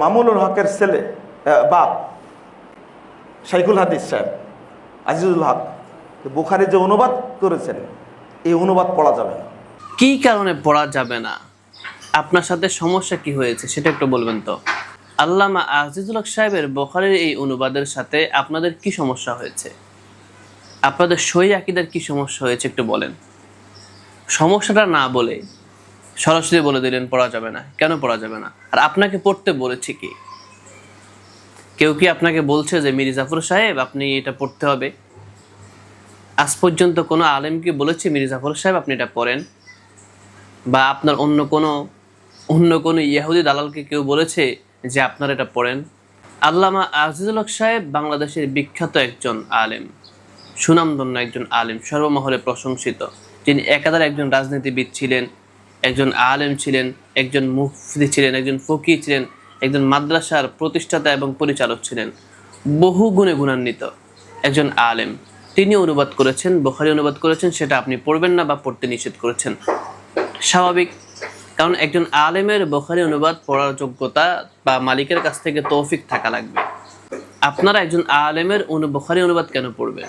মামুনুল হকের ছেলে বাপ, শাইখুল হাদিস সাহেব, আজিজুল হক বুখারি যে অনুবাদ করেছেন, এই অনুবাদ পড়া যাবে না। কি কারণে পড়া যাবে না? আপনার সাথে সমস্যা কি হয়েছে, সেটা একটু বলবেন তো। আল্লামা আজিজুল হক সাহেবের বখারের এই অনুবাদের সাথে আপনাদের কি সমস্যা হয়েছে? আপনাদের সই আকিদার কি সমস্যা হয়েছে একটু বলেন। সমস্যাটা না বলে সরাসরি বলে দিলেন, পড়া যাবে না। কেন পড়া যাবে না? আর আপনাকে পড়তে বলেছে কি? কেউ কি আপনাকে বলছে যে মির জাফর সাহেব, আপনি এটা পড়তে হবে? আজ পর্যন্ত কোনো আলেমকে বলেছে মির জাফর সাহেব, আপনি এটা পড়েন। বা আপনার অন্য কোনো অন্য কোনো ইয়াহুদি দালালকে কেউ বলেছে যে, আপনার এটা পড়েন? আল্লামা আজিজুল হক সাহেব বাংলাদেশের বিখ্যাত একজন আলেম, সুনামধন্য একজন আলেম, সর্বমহলে প্রশংসিত। যিনি একাধারে একজন রাজনীতিবিদ ছিলেন একজন আলেম ছিলেন, একজন মুফতি ছিলেন, একজন ফকি ছিলেন, একজন মাদ্রাসার প্রতিষ্ঠাতা এবং পরিচালক ছিলেন। বহু গুণে গুণান্বিত একজন আলেম। তিনি অনুবাদ করেছেন, বখারি অনুবাদ করেছেন, সেটা আপনি পড়বেন না বা পড়তে নিষেধ করেছেন। স্বাভাবিক, কারণ একজন আলেমের বখারি অনুবাদ পড়ার যোগ্যতা বা মালিকের কাছ থেকে তৌফিক থাকা লাগবে। আপনারা একজন আলেমের অনু, বখারি অনুবাদ কেন পড়বেন?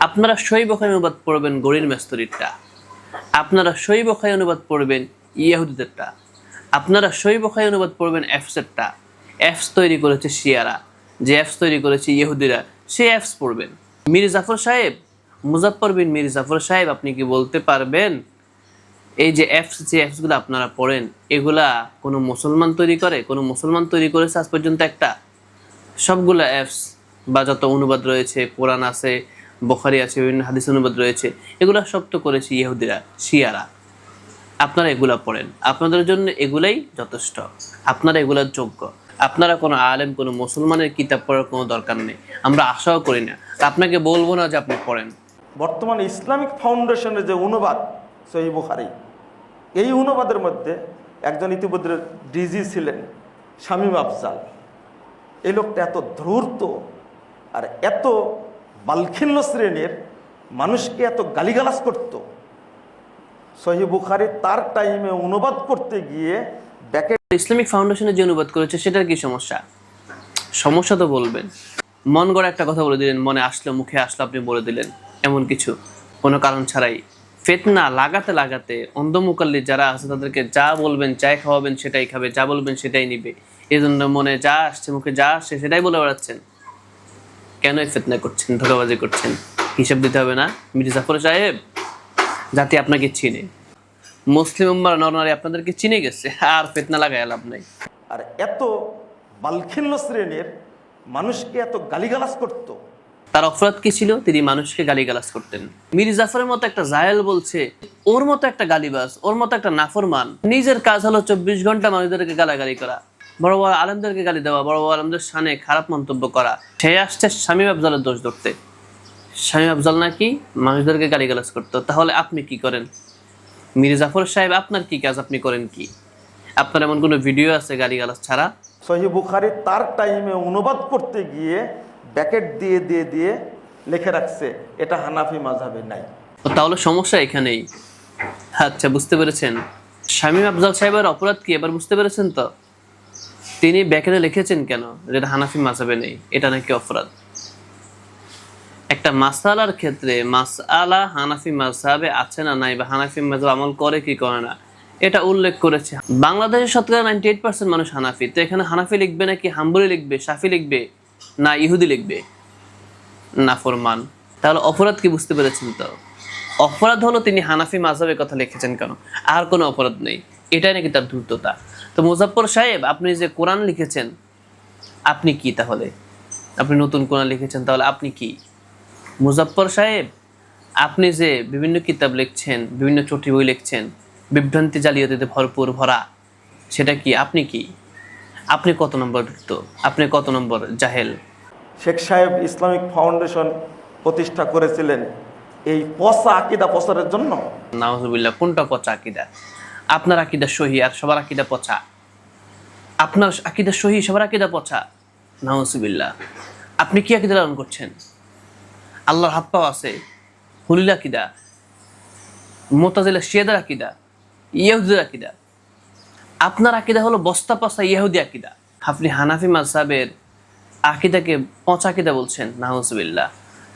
আপনারা সই বখারি অনুবাদ পড়বেন গরির মেস্তরিরটা। আপনারা সই বখারি অনুবাদ পড়বেন ইয়াহুদিদেরটা আপনারা সই বখারি অনুবাদ পড়বেন অ্যাপসেরটা অ্যাপস তৈরি করেছে শিয়ারা। যে অ্যাপস তৈরি করেছে ইহুদিরা সেই অ্যাপস পড়বেন। মীর জাফর সাহেব মুজাফর বিন মীর জাফর সাহেব, আপনি কি বলতে পারবেন? এই যে অ্যাপস যে অ্যাপসগুলো আপনারা পড়েন, এগুলা কোনো মুসলমান তৈরি করে? কোনো মুসলমান তৈরি করেছে আজ পর্যন্ত একটা? সবগুলো অ্যাপস বা যত অনুবাদ রয়েছে, কোরআন আছে, বখারি আছে, বিভিন্ন হাদিস অনুবাদ রয়েছে, এগুলো সব তো করেছে ইহুদিরা, শিয়ারা। আপনারা এগুলা পড়েন। আপনাদের জন্য এগুলাই যথেষ্ট। আপনারা এগুলার যোগ্য। আপনারা কোনো আলেম, কোনো মুসলমানের কিতাব পড়ার কোনো দরকার নেই। আমরা আশাও করি না। আপনাকে বলব না যে আপনি পড়েন। বর্তমানে ইসলামিক ফাউন্ডেশনের যে অনুবাদ, সহি বুখারি, এই অনুবাদের মধ্যে একজন ইতিমধ্যে ডিজি ছিলেন, শামীম আফজাল। এই লোকটা এত ধূর্ত আর এত বালখিল্য শ্রেণির, মানুষকে এত গালিগালাজ করত। সহি বুখারি তার টাইমে অনুবাদ করতে গিয়ে ব্যাকে ইসলামিক ফাউন্ডেশনে যে অনুবাদ করেছে, সেটার কি সমস্যা? সমস্যা তো বলবেন। মন গড়া একটা কথা বলে দিলেন, মনে আসলো, মুখে আসলো আপনি বলে দিলেন, এমন কিছু। কোনো কারণ ছাড়াই। ফেতনা লাগাতে লাগাতে অন্ধমুকাল্লি যারা আছে, তাদেরকে যা বলবেন, চাই খাওয়াবেন, সেটাই খাবে, যা বলবেন, সেটাই নিবে। এই জন্য মনে যা আসছে, মুখে যা আসছে, সেটাই বলে বেড়াচ্ছেন। কেন ফেতনা করছেন, ধোকাবাজি করছেন? হিসাব দিতে হবে না? মির্জা জাফর সাহেব জাতি আপনাকে চিনে। মুসলিম উম্মার নরনারী আপনাদেরকে চিনে গেছে আর ফেতনা লাগাই লাভ নাই। আর এত বালখিল্য শ্রেণির মানুষকে এত গালিগালাজ করতো। তার অপরাধ কি ছিল? তিনি মানুষকে গালিগালাজ করতেন। মির জাফরের মতো একটা জাহেল বলছে ওর মতো একটা গালিবাজ ওর মতো একটা নাফরমান নিজের কাজ হলো চব্বিশ ঘণ্টা মানুষদেরকে গালাগালি করা বড় বড় আলেমদেরকে গালি দেওয়া বড় বড় আলেমদের সানে খারাপ মন্তব্য করা। সে আসছে শামীম আফজালের দোষ ধরতে। শামীম আফজাল নাকি মানুষদেরকে গালিগালাজ করতো? তাহলে আপনি কি করেন? মির জাফর সাহেব আপনার কি কাজ? আপনি করেন কি? আপনার এমন কোনো ভিডিও আছে গালিগালাজ ছাড়া? সহি বুখারি তার টাইমে অনুবাদ করতে গিয়ে ব্যাকেট দিয়ে দিয়ে দিয়ে লিখে রাখছে এটা হানাফি মাঝাবে নাই। তাহলে সমস্যা এখানেই। আচ্ছা বুঝতে পেরেছেন। শামীম আফজাল সাহেবের অপরাধ কি? এবার বুঝতে পেরেছেন তো? তিনি ব্যাকেটে লিখেছেন কেন? যেটা হানাফি মাসাবে নেই এটা নাকি অপরাধ? একটা মাসালার ক্ষেত্রে মাসআলা হানাফি মাসাবে আছে না নাই বা হানাফি মাসাব আমল করে কি করে না, এটা উল্লেখ করেছে। বাংলাদেশের শতকরা নাইনটি এইট পার্সেন্ট মানুষ হানাফি। তো এখানে হানাফি লিখবে নাকি হাম্বুরি লিখবে সাফি লিখবে, না ইহুদি লিখবে? নাফরমান তাহলে অপরাধ কি বুঝতে পেরেছেন তো? অপরাধ হলো তিনি হানাফি মাঝাবের কথা লিখেছেন কেন? আর কোনো অপরাধ নেই। এটাই নাকি তার দ্রুততা। তো মুজাফর সাহেব, আপনি যে কোরআন লিখেছেন, আপনি কি তাহলে? আপনি নতুন কোরআন লিখেছেন, তাহলে আপনি কি? মুজাফর সাহেব আপনি যে বিভিন্ন কিতাব লিখছেন বিভিন্ন চটি বই লিখছেন বিভ্রান্তি জালিয়াতিতে ভরপুর ভরা সেটা কি আপনি কি? আপনি কত নম্বর যুক্ত আপনি কত নম্বর জাহেল? শেখ সাহেব ইসলামিক ফাউন্ডেশন প্রতিষ্ঠা করেছিলেন এই পচা আকিদা প্রচারের জন্য। নাওজুবিল্লাহ কোনটা পচা আকিদা? আপনার আকিদা সহি আর সবার আকিদা পচা। আপনার আকিদা সহি সবার আকিদা পচা। নাওজুবিল্লাহ আপনি কি আকিদা লালন করছেন? আল্লাহর হাত পাও আছে। হুলিল আকিদা, মোতাজিলা শিয়াদের আকিদা ইহুদের আকিদা। আপনার আকিদা হলো বস্তা পচা ইহুদি আকিদা। আপনি হানাফি মাসাবের আকিদাকে পচা আকিদা বলছেন নাহজবিল্লা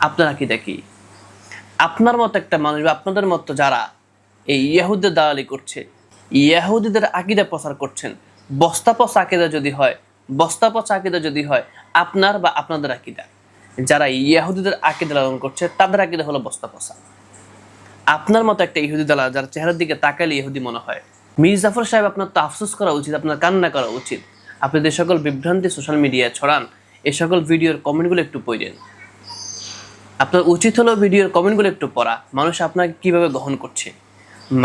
আপনার আকিদা কি? আপনার মতো একটা মানুষ বা আপনাদের মতো যারা এই ইয়াহুদের দালালি করছে ইয়াহুদিদের আকিদা প্রচার করছেন, বস্তা পচা আকিদা যদি হয়, বস্তা পচা আকিদা যদি হয়, আপনার বা আপনাদের আকিদা। যারা ইয়াহুদিদের আকিদা লালন করছে, তাদের আকিদা হলো বস্তা পচা। আপনার মতো একটা ইহুদি দালা যার চেহারার দিকে তাকালে ইহুদি মনে হয়। মীর জাফর সাহেব আপনার তো আফসোস করা উচিত, আপনার কান্না করা উচিত। আপনি যে সকল বিভ্রান্তি সোশ্যাল মিডিয়ায় ছড়ান এই সকল ভিডিওর কমেন্টগুলো একটু পড়েন আপনার উচিত হলো ভিডিওর কমেন্টগুলো একটু পড়া, মানুষ আপনাকে কীভাবে গ্রহণ করছে?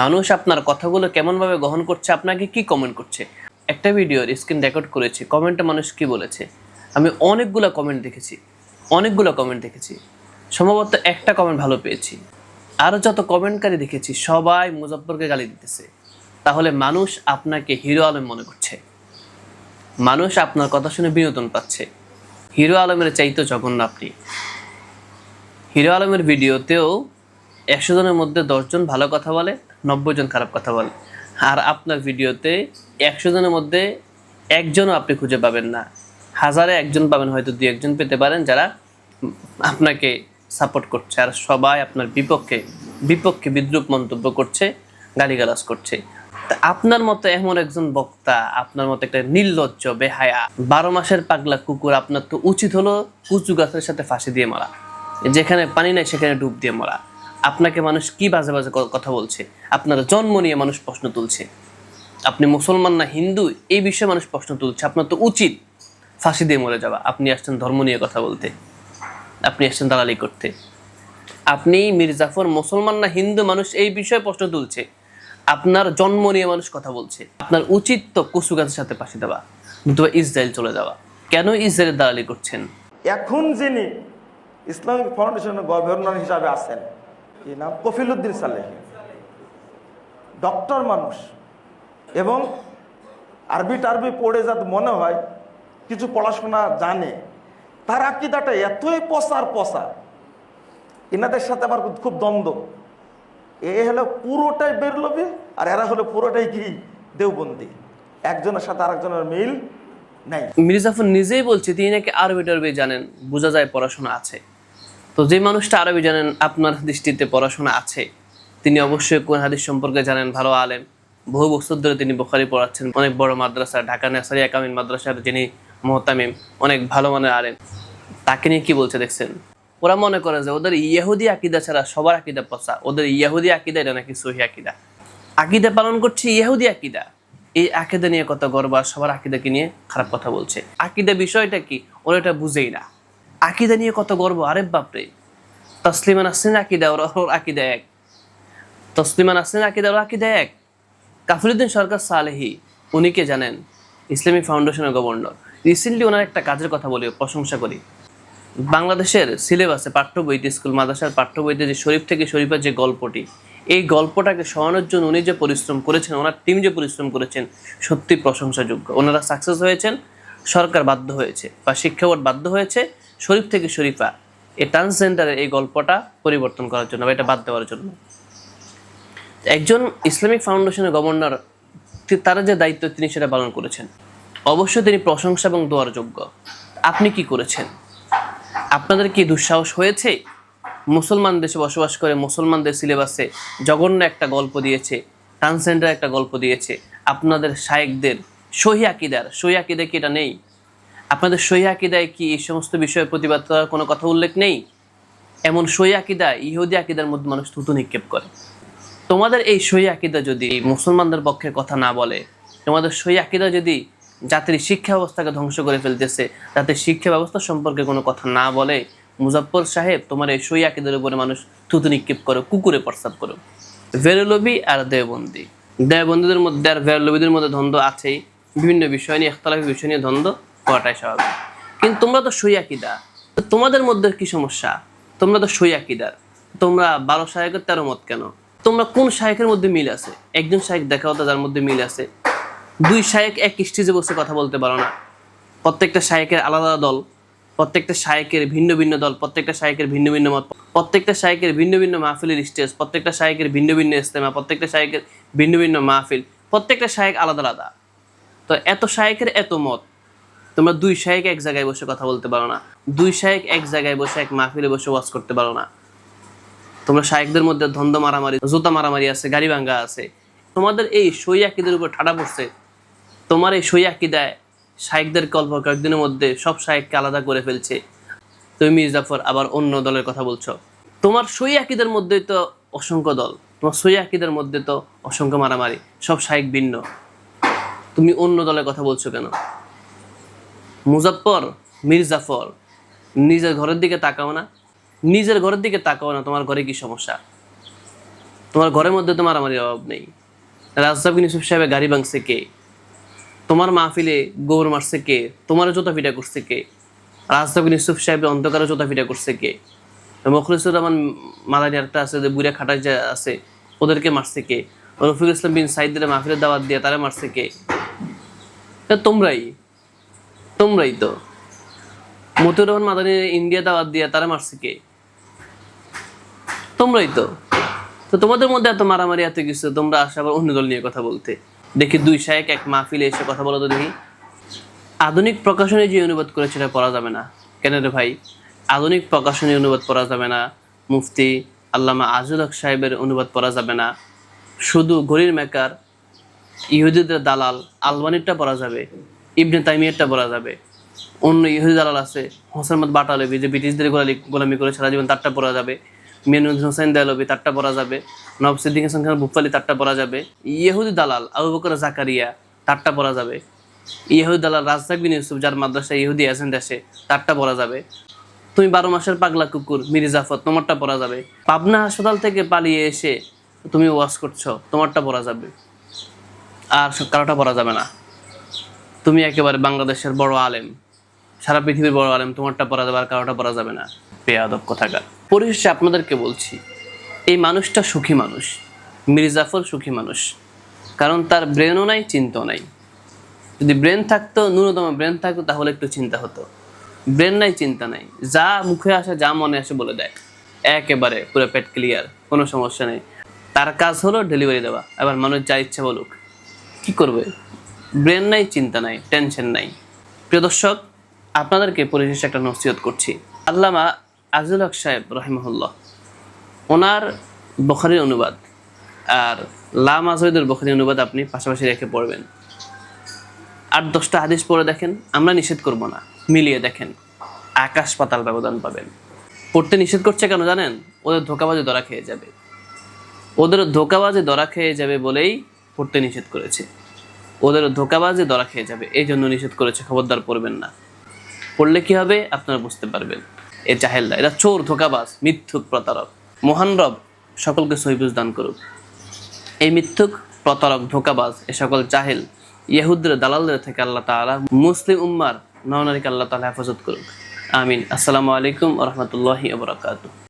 মানুষ আপনার কথাগুলো কেমনভাবে গ্রহণ করছে, আপনাকে কি কমেন্ট করছে? একটা ভিডিওর স্ক্রিন রেকর্ড করেছি কমেন্টে মানুষ কি বলেছে? আমি অনেকগুলো কমেন্ট দেখেছি। অনেকগুলো কমেন্ট দেখেছি। সম্ভবত একটা কমেন্ট ভালো পেয়েছি। আরও যত কমেন্টকারী দেখেছি, সবাই মুজফ্ফরকে গালি দিতেছে। তাহলে মানুষ আপনাকে হিরো আলম মনে করছে। মানুষ আপনার কথা শুনে বিনোদন পাচ্ছে। হিরো আলমের চাইতো জঘন্য আপনি। হিরো আলমের ভিডিওতেও একশো জনের মধ্যে দশজন ভালো কথা বলে, নব্বই জন খারাপ কথা বলে। আর আপনার ভিডিওতে একশো জনের মধ্যে একজনও আপনি খুঁজে পাবেন না। হাজারে একজন পাবেন, হয়তো দুই একজন পেতে পারেন যারা আপনাকে সাপোর্ট করছে আর সবাই আপনার বিপক্ষে বিপক্ষে বিদ্রুপ মন্তব্য করছে, গালিগালাজ করছে। তা আপনার মতো এমন একজন বক্তা, আপনার মতো একটা নির্লজ্জ, বেহায়া, বারো মাসের পাগলা কুকুর আপনার তো উচিত হলো কুচু গাছের সাথে ফাঁসি দিয়ে মারা। যেখানে পানি নাই, সেখানে ডুব দিয়ে মরা। আপনাকে মানুষ কি বাজে বাজে কথা বলছে? আপনার জন্ম নিয়ে মানুষ প্রশ্ন তুলছে। আপনি মুসলমান না হিন্দু, এই বিষয়ে মানুষ প্রশ্ন তুলছে। আপনার তো উচিত ফাঁসি দিয়ে মরে যাওয়া। আপনি আসছেন ধর্ম নিয়ে কথা বলতে। আপনি আসছেন দালালি করতে। আপনি মির্জাফর মুসলমান না হিন্দু মানুষ এই বিষয়ে প্রশ্ন তুলছে। আপনার জন্ম নিয়ে মানুষ কথা বলছে। আপনার উচিত তো কচু গাছের সাথে পাশে দেওয়া নতুবা ইসরায়েল চলে যাওয়া। কেন ইসরায়েলের দালালি করছেন? এখন যিনি ইসলামিক ফাউন্ডেশনের গভর্নর হিসাবে আছেন, কি নাম? কফিলুদ্দিন সালেহ। ডক্টর মানুষ। এবং আরবি টারবি পড়ে যাতে মনে হয় কিছু পড়াশোনা জানে, তার আকিদাটা এতই পসার পসা এনাদের সাথে আমার খুব দ্বন্দ্ব। এ হলো পুরোটাই বেরলবি আর এরা হলো পুরোটাই কি? দেওবন্দি। একজনের সাথে আরেকজনের মিল নাই। মির্জাফর নিজেই বলছে, তিনি নাকি আরবি টারবি জানেন, বোঝা যায় পড়াশোনা আছে। তো যে মানুষটা আরবি জানেন, আপনার দৃষ্টিতে পড়াশোনা আছে। তিনি অবশ্যই কোন হাদিস সম্পর্কে জানেন, ভালো আলেম। বহু বছর ধরে তিনি বোখারি পড়াচ্ছেন, অনেক বড় মাদ্রাসা, ঢাকা নেসারি একামিন মাদ্রাসার যিনি মোহতামিম অনেক ভালো মানের আলেম। তাকে নিয়ে কি বলছে দেখছেন? ওরা মনে করে যে ওদের ইয়াহুদি আকিদা ছাড়া সবার আকিদা পচা। ওদের ইয়াহুদি আকিদা এটা নাকি সহি আকিদা। আকিদা পালন করছে ইয়াহুদি আকিদা। এই আকিদা নিয়ে কত গর্ব আর সবার আকিদাকে নিয়ে খারাপ কথা বলছে। আকিদা বিষয়টা কি? ওরা এটা বুঝেই না। আকিদা নিয়ে কত গর্ব, আরে বাপরে। তসলিমান আসছেন আকিদা, ওর ওর আকিদা এক। তসলিমান আসছেন আকিদা, ওর আকিদা এক। কাফরুদ্দিন সরকার সালেহি, উনি কে জানেন? ইসলামী ফাউন্ডেশনের গভর্নর। রিসেন্টলি ওনার একটা কাজের কথা বলি, প্রশংসা করি। বাংলাদেশের সিলেবাসে পাঠ্য বইতে, স্কুল, মাদ্রাসার পাঠ্য বইতে যে শরীফ থেকে শরীফের যে গল্পটি, এই গল্পটাকে সরানোর জন্য উনি যে পরিশ্রম করেছেন, ওনার টিম যে পরিশ্রম করেছেন, সত্যি প্রশংসাযোগ্য। ওনারা সাকসেস হয়েছেন, সরকার বাধ্য হয়েছে বা শিক্ষা বোর্ড বাধ্য হয়েছে শরীফ থেকে শরীফা এই ট্রান্সজেন্ডারের এই গল্পটা পরিবর্তন করার জন্য বা এটা বাদ দেওয়ার জন্য। একজন ইসলামিক ফাউন্ডেশনের গভর্নর তার যে দায়িত্ব তিনি সেটা পালন করেছেন। অবশ্যই তিনি প্রশংসা এবং দোয়ার যোগ্য। আপনি কি করেছেন? আপনাদের কি দুঃসাহস হয়েছে? মুসলমান দেশে বসবাস করে মুসলমানদের সিলেবাসে জঘন্য একটা গল্প দিয়েছে, ট্রান্সজেন্ডার একটা গল্প দিয়েছে। আপনাদের শায়েকদের সহি আকিদার, সহি আকিদায় কি এটা নেই? আপনাদের সহি আকিদায় কি এই সমস্ত বিষয়ে প্রতিবাদ করার কোনো কথা উল্লেখ নেই? এমন সহি আকিদা ইহুদি আকিদার মধ্যে মানুষ থুতু নিক্ষেপ করে। তোমাদের এই সহি আকিদা যদি মুসলমানদের পক্ষে কথা না বলে, তোমাদের সহি আকিদা যদি জাতির শিক্ষা ব্যবস্থাকে ধ্বংস করে ফেলতেছে। জাতির শিক্ষা ব্যবস্থা সম্পর্কে কোনো কথা না বলে মুজাফর সাহেব তোমার এই সহি আকিদার উপরে মানুষ থুতু নিক্ষেপ করো, কুকুরে প্রস্তাব করো। ভেরলবি আর দেওবন্দি। দেওবন্দীদের মধ্যে আর ভেরলবিদের মধ্যে দ্বন্দ্ব আছেই। বিভিন্ন বিষয় নিয়ে একতলাফি বিষয় নিয়ে দ্বন্দ্ব হওয়াটাই স্বাভাবিক। কিন্তু তোমরা তো সই আকিদা। তোমাদের মধ্যে কি সমস্যা? তোমরা তো সই আকিদার। তোমরা বারো শায়েকের তেরো মত কেন? তোমরা কোন শায়েকের মধ্যে মিল আছে? একজন শায়েক দেখাও তো যার মধ্যে মিল আছে। দুই শায়েক এক স্টেজে বসে কথা বলতে পারো না। প্রত্যেকটা শায়েকের আলাদা দল, প্রত্যেকটা শায়েকের ভিন্ন ভিন্ন দল, প্রত্যেকটা শায়েকের ভিন্ন ভিন্ন মত, প্রত্যেকটা শায়েকের ভিন্ন ভিন্ন মাহফিলের স্টেজ, প্রত্যেকটা শায়েকের ভিন্ন ভিন্ন ইস্তেমা প্রত্যেকটা শায়েকের ভিন্ন ভিন্ন মাহফিল, প্রত্যেকটা শায়েক আলাদা আলাদা। তো এত শায়েকের এত মত, তোমরা দুই শায়েক এক জায়গায় বসে কথা বলতে পারো না। দুই শায়েক এক জায়গায় বসে এক মাহফিলে বসে ওয়াজ করতে পারো না। তোমরা শায়েকদের মধ্যে ধন্দ মারামারি, জুতা মারামারি আছে, গাড়ি ভাঙ্গা আছে। তোমাদের এই সই আকিদের উপর ঠাডা পড়ছে তোমার এই সই আকিদায় শায়েকদের কল্প কয়েকদিনের মধ্যে সব শায়েককে আলাদা করে ফেলছে। তুমি মির্জাফর আবার অন্য দলের কথা বলছো। তোমার সই আকিদের মধ্যে তো অসংখ্য দল, তোমার সই আকিদের মধ্যে তো অসংখ্য মারামারি, সব শায়েক ভিন্ন। তুমি অন্য দলের কথা বলছো কেন? মুজাফর মির্জাফর নিজের ঘরের দিকে তাকাও না। নিজের ঘরের দিকে তাকাও না, তোমার ঘরে কি সমস্যা? তোমার ঘরের মধ্যে তো মারামারির অভাব নেই। রাজসাবিন ইউসুফ সাহেবের গাড়ি ভাঙছে কে? তোমার মাহফিলে গোবর মারছে কে? তোমার জোতা ফিটা করছে কে? রাজসাবিন ইউসুফ সাহেবের অন্ধকারে জোতা ফিটা করছে কে? মখলিসুর রহমান মাদারি একটা আছে, যে বুড়া খাটাই যে আছে, ওদেরকে মারছে কে? রফিকুল ইসলাম বিন সাইদের মাহফিলের দাওয়াত দিয়ে তারা মারছে কে? তোমরাই তোমরাই তো। মতিউর রহমান মাদানি ইন্ডিয়া দাওয়াত দিয়ে তারা মারছে কে? তোমরাই তো। তো তোমাদের মধ্যে এত মারামারি, এত কিছু, তোমরা আসে আবার অন্য দল নিয়ে কথা বলতে। দেখি দুই শায়েক এক মাহফিলে এসে কথা বলো দেখি। আধুনিক প্রকাশনী যে অনুবাদ করেছে সেটা পড়া যাবে না। কেন রে ভাই? আধুনিক প্রকাশনী অনুবাদ পড়া যাবে না। মুফতি আল্লামা আজুল হক সাহেবের অনুবাদ পড়া যাবে না। শুধু ঘড়ির মেকার, ইহুদিদের দালাল, আলবানিরটা পড়া যাবে, ইবনে তাইমিয়ারটা পড়া যাবে। অন্য ইহুদি দালাল আছে হোসেনমদ বাটালবি যে ব্রিটিশদের গোলামি করে সারা জীবন তারটা পড়া যাবে। মিয়ানুদ্দিন হোসেন দেয়ালবি তারটা পড়া যাবে। নব সিদ্দিক হাসান খান বুফালি তারটা পড়া যাবে। ইহুদি দালাল, আবু বকর জাকারিয়া, তারটা পড়া যাবে। ইহুদি দালাল রাজদাক বিন ইউসুফ, যার মাদ্রাসা ইহুদি আছেন দেশে, তারটা পড়া যাবে। তুমি বারো মাসের পাগলা কুকুর মির্জাফর তোমারটা পড়া যাবে। পাবনা হাসপাতাল থেকে পালিয়ে এসে তুমি ওয়াশ করছ, তোমারটা পড়া যাবে। আর কারোটা পড়া যাবে না। তুমি একেবারে বাংলাদেশের বড় আলেম। সারা পৃথিবীর বড় আলেম, তোমারটা পড়া যাবে আর কারোটা পড়া যাবে না। বেয়াদব কথাকার। পরিশেষে আপনাদেরকে বলছি, এই মানুষটা সুখী মানুষ মির্জাফর সুখী মানুষ। কারণ তার ব্রেনও নাই, চিন্তাও নাই। যদি ব্রেন থাকতো, ন্যূনতম ব্রেন থাকতো, তাহলে একটু চিন্তা হতো। ব্রেন নাই, চিন্তা নাই। যা মুখে আসে, যা মনে আসে বলে দেয়। একেবারে পুরো পেট ক্লিয়ার কোনো সমস্যা নেই। তার কাজ হলো ডেলিভারি দেওয়া। এবার মানুষ যা ইচ্ছা বলুক। কি করবে? ব্রেন নাই, চিন্তা নাই টেনশন নাই। প্রিয় দর্শক, আপনাদেরকে পরিশেষে একটা নসিহত করছি। আল্লামা আজুল হক সাহেব, রহিমহুল্লাহ, ওনার বখারির অনুবাদ আর লাম আজহিদের বখারি অনুবাদ আপনি পাশাপাশি রেখে পড়বেন। আট দশটা হাদিস পড়ে দেখেন, আমরা নিষেধ করব না, মিলিয়ে দেখেন, আকাশ পাতাল ব্যবধান পাবেন। পড়তে নিষেধ করছে কেন জানেন? ওদের ধোকাবাজে ধরা খেয়ে যাবে। ওদের ধোকাবাজে ধরা খেয়ে যাবে বলেই পড়তে নিষেধ করেছে। ওদের ধোকাবাজে ধরা খেয়ে যাবে, এই জন্য নিষেধ করেছে, খবরদার পড়বেন না। পড়লে কি হবে? আপনারা বুঝতে পারবেন। এ জাহেলরা এরা চোর, ধোকাবাজ, মিথ্যুক প্রতারক। মহান রব সকলকে সহিবুজ দান করুক। এই মিথ্যুক, প্রতারক, ধোকাবাজ এ সকল চাহেল ইয়াহুদ্র দালালদের থেকে আল্লাহ তালা মুসলিম উম্মার নরনারীকে আল্লাহ তালা হেফাজত করুক। আমিন। আসসালামু আলাইকুম রহমতুল্লাহি আবরাকাতু